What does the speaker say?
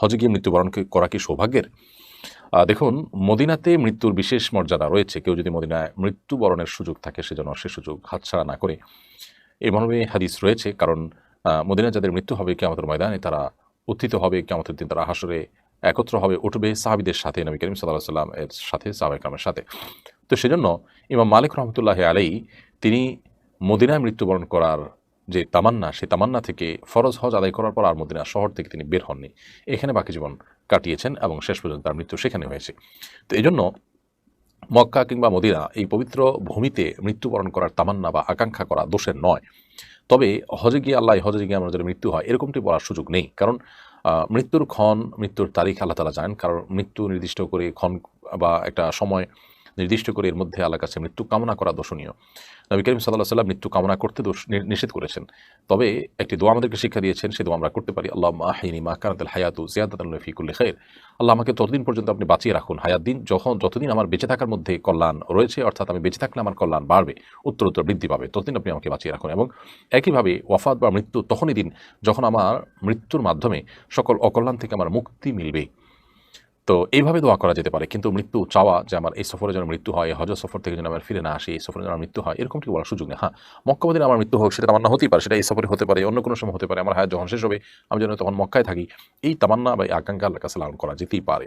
হজে গিয়ে মৃত্যুবরণ করা কি সৌভাগ্যের? দেখুন মদিনাতে মৃত্যুর বিশেষ মর্যাদা রয়েছে। কেউ যদি মদিনায় মৃত্যুবরণের সুযোগ থাকে সেজন্য সে সুযোগ হাতছাড়া না করে। এই মর্মে হাদিস রয়েছে কারণ আহ, মদিনায় যাদের মৃত্যু হবে কেমতের ময়দানে তারা উত্থিত হবে কেমতের দিন তারা হাসরে একত্র হবে উঠবে সাহাবিদের সাথে নবী করিম সাল্লাহ সাল্লাম এর সাথে সাহাবাইকরামের সাথে। তো সেজন্য ইমাম মালিক রহমতুল্লাহ আলাই তিনি মদিনায় মৃত্যুবরণ করার যে তামান্না, সেই তামান্না থেকে ফরজ হজ আদায় করার পর আর মদিনা শহর থেকে তিনি বের হননি। এখানে বাকি জীবন কাটিয়েছেন এবং শেষ পর্যন্ত তার মৃত্যু সেখানে হয়েছে। তো এই জন্য মক্কা কিংবা মদিনা এই পবিত্র ভূমিতে মৃত্যুবরণ করার তামান্না বা আকাঙ্ক্ষা করা দোষের নয়। তবে হজে গিয়ে আল্লাহ, হজে গিয়ে আমাদের মৃত্যু হয়, এরকমটি বলার সুযোগ নেই। কারণ মৃত্যুর ক্ষণ, মৃত্যুর তারিখ আল্লাহ তালা জানেন। কারণ মৃত্যু নির্দিষ্ট করে ক্ষণ বা একটা সময় নির্দিষ্ট করে এর মধ্যে আল্লাহর কাছে মৃত্যু কামনা করা দোষণীয় নবী করিম সাল্লাহ সাল্লাম মৃত্যু কামনা করতে দোষ নিষেধ করেছেন। তবে একটি দোয়া আমাদেরকে শিক্ষা দিয়েছেন, সে দোয়া আমরা করতে পারি। আল্লাহ মাহিনী মা কানাতুল হায়াতু জিয়াদাতুল ফিকুল্লি খাইর। আল্লাহ আমাকে ততদিন পর্যন্ত আপনি বাঁচিয়ে রাখুন। হায়াত দিন, যখন, যতদিন আমার বেঁচে থাকার মধ্যে কল্যাণ রয়েছে, অর্থাৎ আমি বেঁচে থাকলে আমার কল্যাণ বাড়বে উত্তর উত্তর বৃদ্ধি পাবে, ততদিন আপনি আমাকে বাঁচিয়ে রাখুন। এবং একইভাবে ওয়াফাত বা মৃত্যু তখনই দিন, যখন আমার মৃত্যুর মাধ্যমে সকল অকল্যাণ থেকে আমার মুক্তি মিলবে। তো এইভাবে দোয়া করা যেতে পারে। কিন্তু মৃত্যু চাওয়া যে আমার এই সফরে যেন মৃত্যু হয় হজর হজ সফর থেকে যেন আমার ফিরে না আসে, এই সফরে যেন মৃত্যু হয়, এরকম কি বলার সুযোগ নেই। হ্যাঁ মক্কাবাদিন আমার মৃত্যু হোক, সেটা তামান্না হতেই পারে, সেটা এই সফরে হতে পারে, অন্য কোনো সময় হতে পারে, আমার হায়াত যখন শেষ হবে, আমি যেন তখন মক্কায় থাকি। এই তামান্না বা এই আকাঙ্ক্ষা আল্লাহ কাছে লালন করা যেতেই পারে।